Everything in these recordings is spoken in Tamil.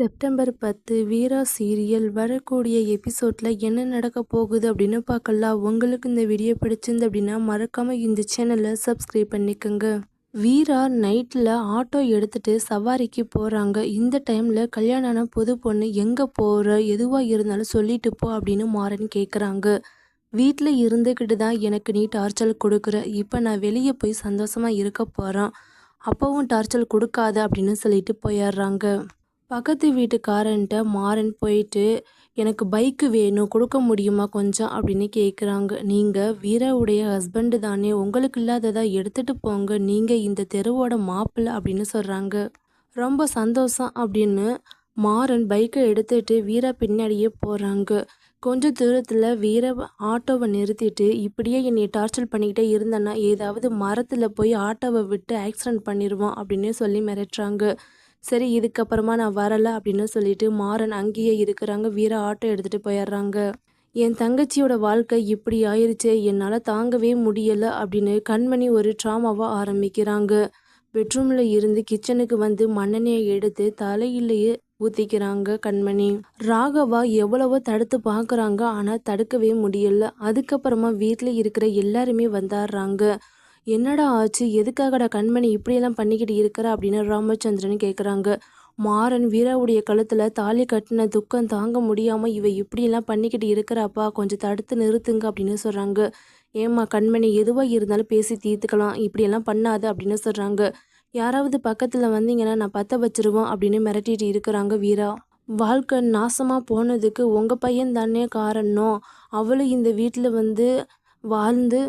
செப்டம்பர் பத்து வீரா சீரியல் வரக்கூடிய எபிசோடில் என்ன நடக்க போகுது அப்படின்னு பார்க்கலாம். உங்களுக்கு இந்த வீடியோ பிடிச்சிருந்து அப்படின்னா மறக்காமல் இந்த சேனலை சப்ஸ்கிரைப் பண்ணிக்கோங்க. வீரா நைட்டில் ஆட்டோ எடுத்துகிட்டு சவாரிக்கு போகிறாங்க இந்த டைமில் கல்யாணம் புது பொண்ணு எங்கே போகிற எதுவாக இருந்தாலும் சொல்லிட்டு போ அப்படின்னு மாறன் கேட்குறாங்க வீட்டில் இருந்துக்கிட்டு தான் எனக்கு நீ டார்ச்சல் கொடுக்குற. இப்போ நான் வெளியே போய் சந்தோஷமாக இருக்க போகிறேன் அப்பவும் டார்ச்சல் கொடுக்காத அப்படின்னு சொல்லிட்டு போயிடுறாங்க. பக்கத்து வீட்டுக்காரன்ட்ட மாறன் போயிட்டு எனக்கு பைக்கு வேணும் கொடுக்க முடியுமா கொஞ்சம்? அப்படின்னு கேட்குறாங்க நீங்கள் வீராவுடைய ஹஸ்பண்டு தானே உங்களுக்கு இல்லாததா எடுத்துகிட்டு போங்க நீங்கள் இந்த தெருவோட மாப்பிள்ளை அப்படின்னு சொல்கிறாங்க ரொம்ப சந்தோஷம் அப்படின்னு மாறன் பைக்கை எடுத்துகிட்டு வீரா பின்னாடியே போகிறாங்க கொஞ்ச தூரத்தில் வீர ஆட்டோவை நிறுத்திட்டு இப்படியே என்னை டார்ச்சர் பண்ணிக்கிட்டே இருந்தேன்னா ஏதாவது மரத்தில் போய் ஆட்டோவை விட்டு ஆக்சிடென்ட் பண்ணிடுவோம் அப்படின்னு சொல்லி மிரட்டுறாங்க. சரி இதுக்கப்புறமா நான் வரலை அப்படின்னு சொல்லிட்டு மாறன் அங்கேயே இருக்கிறாங்க. வீர ஆட்டோ எடுத்துகிட்டு போயிடுறாங்க. என் தங்கச்சியோட வாழ்க்கை இப்படி ஆயிடுச்சு என்னால் தாங்கவே முடியலை அப்படின்னு கண்மணி ஒரு ட்ராமாவாக ஆரம்பிக்கிறாங்க. பெட்ரூமில் இருந்து கிச்சனுக்கு வந்து மண்ணெண்ணையை எடுத்து தலையிலேயே ஊற்றிக்கிறாங்க கண்மணி. ராகவா எவ்வளவோ தடுத்து பார்க்குறாங்க ஆனால் தடுக்கவே முடியல. அதுக்கப்புறமா வீட்டில் இருக்கிற எல்லாருமே வந்தாடுறாங்க. என்னடா ஆச்சு? எதுக்காகடா கண்மணி இப்படியெல்லாம் பண்ணிக்கிட்டு இருக்கிற? அப்படின்னு ராமச்சந்திரன் கேட்குறாங்க மாறன் வீராவுடைய கழுத்தில் தாலி கட்டின துக்கம் தாங்க முடியாமல் இவ இப்படியெல்லாம் பண்ணிக்கிட்டு இருக்கிறாப்பா? கொஞ்சம் தடுத்து நிறுத்துங்க அப்படின்னு சொல்கிறாங்க ஏம்மா கண்மணி எதுவாக இருந்தாலும் பேசி தீர்த்துக்கலாம். இப்படியெல்லாம் பண்ணாது அப்படின்னு சொல்கிறாங்க யாராவது பக்கத்தில் வந்தீங்கன்னா நான் பற்ற வச்சிருவோம் அப்படின்னு மிரட்டிட்டு இருக்கிறாங்க வீரா. வாழ்க்கை நாசமாக போனதுக்கு உங்கள் பையன் தானே காரணம். அவளும் இந்த வீட்டில் வந்து வாழ்ந்து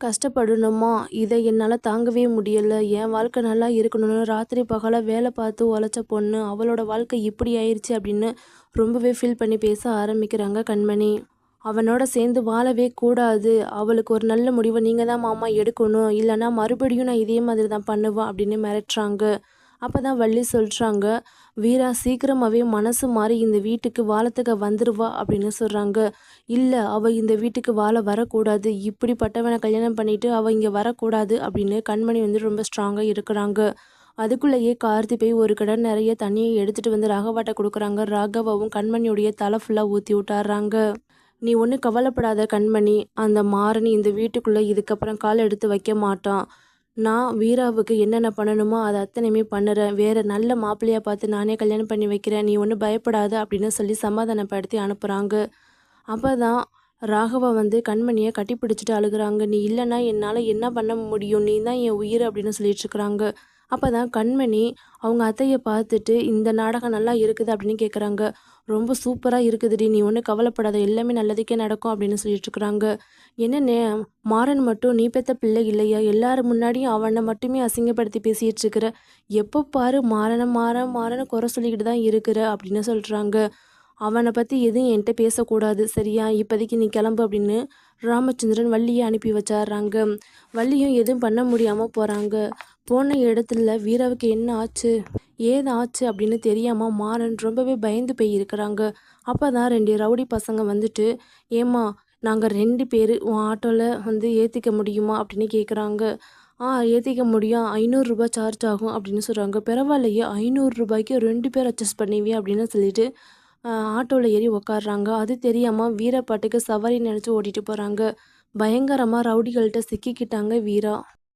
கஷ்டப்படணுமா? இதை என்னால் தாங்கவே முடியலை. என் வாழ்க்கை நல்லா இருக்கணும்னு ராத்திரி பகலாக வேலை பார்த்து உழைச்ச பொண்ணு அவளோட வாழ்க்கை இப்படி ஆயிடுச்சு அப்படின்னு ரொம்பவே ஃபீல் பண்ணி பேச ஆரம்பிக்கிறாங்க கண்மணி. அவனோட சேர்ந்து வாழவே கூடாது. அவளுக்கு ஒரு நல்ல முடிவை நீங்கள் தான் மாமா எடுக்கணும். இல்லைன்னா மறுபடியும் நான் இதே மாதிரி தான் பண்ணுவேன் அப்படின்னு மிரட்டுறாங்க. அப்போ தான் வள்ளி சொல்கிறாங்க வீரா சீக்கிரமாகவே மனசு மாறி இந்த வீட்டுக்கு வாழத்துக்கு வந்துடுவா அப்படின்னு சொல்கிறாங்க இல்லை அவள் இந்த வீட்டுக்கு வாழ வரக்கூடாது. இப்படிப்பட்டவனை கல்யாணம் பண்ணிவிட்டு அவள் இங்கே வரக்கூடாது அப்படின்னு கண்மணி வந்து ரொம்ப ஸ்ட்ராங்காக இருக்கிறாங்க. அதுக்குள்ளேயே கார்த்தி போய் ஒரு கடை நிறைய தண்ணியை எடுத்துகிட்டு வந்து ராகவாட்டை கொடுக்குறாங்க. ராகவாவும் கண்மணியுடைய தலை ஃபுல்லாக ஊற்றி விட்டாடுறாங்க நீ ஒன்றும் கவலைப்படாத கண்மணி. அந்த மாறனி இந்த வீட்டுக்குள்ளே இதுக்கப்புறம் கால் எடுத்து வைக்க மாட்டான். நான் வீராவுக்கு என்னென்ன பண்ணணுமோ அதை அத்தனையுமே பண்ணுறேன். வேறு நல்ல மாப்பிள்ளையாக பார்த்து நானே கல்யாணம் பண்ணி வைக்கிறேன். நீ ஒன்றும் பயப்படாத அப்படின்னு சொல்லி சமாதானப்படுத்தி அனுப்புகிறாங்க அப்போ தான் ராகவா வந்து கண்மணியை கட்டி பிடிச்சிட்டு அழுகிறாங்க. நீ இல்லைன்னா என்னால் என்ன பண்ண முடியும்? நீ தான் என் உயிர் அப்படின்னு சொல்லிட்டு இருக்கிறாங்க. அப்போ தான் கண்மணி அவங்க அத்தையை பார்த்துட்டு இந்த நாடகம் நல்லா இருக்குது அப்படின்னு கேட்குறாங்க ரொம்ப சூப்பராக இருக்குதுடி. நீ ஒன்றும் கவலைப்படாத. எல்லாமே நல்லதுக்கே நடக்கும் அப்படின்னு சொல்லிட்டு இருக்கிறாங்க. என்னென்ன மாறன் மட்டும் நீ பெத்த பிள்ளை இல்லையா? எல்லாரும் முன்னாடியும் அவனை மட்டுமே அசிங்கப்படுத்தி பேசிகிட்டு இருக்கிற. எப்போ பாரு மாறனை மாற மாறனை குறை சொல்லிக்கிட்டு தான் இருக்கிற அப்படின்னு சொல்கிறாங்க அவனை பற்றி எதுவும் என்கிட்ட பேசக்கூடாது. சரியா? இப்போதைக்கு நீ கிளம்பு அப்படின்னு ராமச்சந்திரன் வள்ளியை அனுப்பி வச்சாடுறாங்க வள்ளியும் எதுவும் பண்ண முடியாமல் போகிறாங்க போன இடத்துல வீராவுக்கு என்ன ஆச்சு? ஏது ஆச்சு அப்படின்னு தெரியாமல் மாறன் ரொம்பவே பயந்து போய் இருக்கிறாங்க. அப்போ தான் ரெண்டு ரவுடி பசங்க வந்துட்டு ஏம்மா நாங்கள் ரெண்டு பேர் உன் ஆட்டோவில் வந்து ஏற்றிக்க முடியுமா? அப்படின்னு கேட்குறாங்க ஆ ஏற்றிக்க முடியும். ஐநூறுரூபா சார்ஜ் ஆகும் அப்படின்னு சொல்கிறாங்க பரவாயில்லையே ஐநூறுரூபாய்க்கு ரெண்டு பேர் அட்ஜஸ்ட் பண்ணிவி? அப்படின்னு சொல்லிட்டு ஆட்டோவில் ஏறி உக்காடுறாங்க அது தெரியாமல் வீரப்பாட்டுக்கு சவாரி நினச்சி ஓட்டிகிட்டு போகிறாங்க பயங்கரமாக ரவுடிகள்கிட்ட சிக்கிக்கிட்டாங்க வீரா.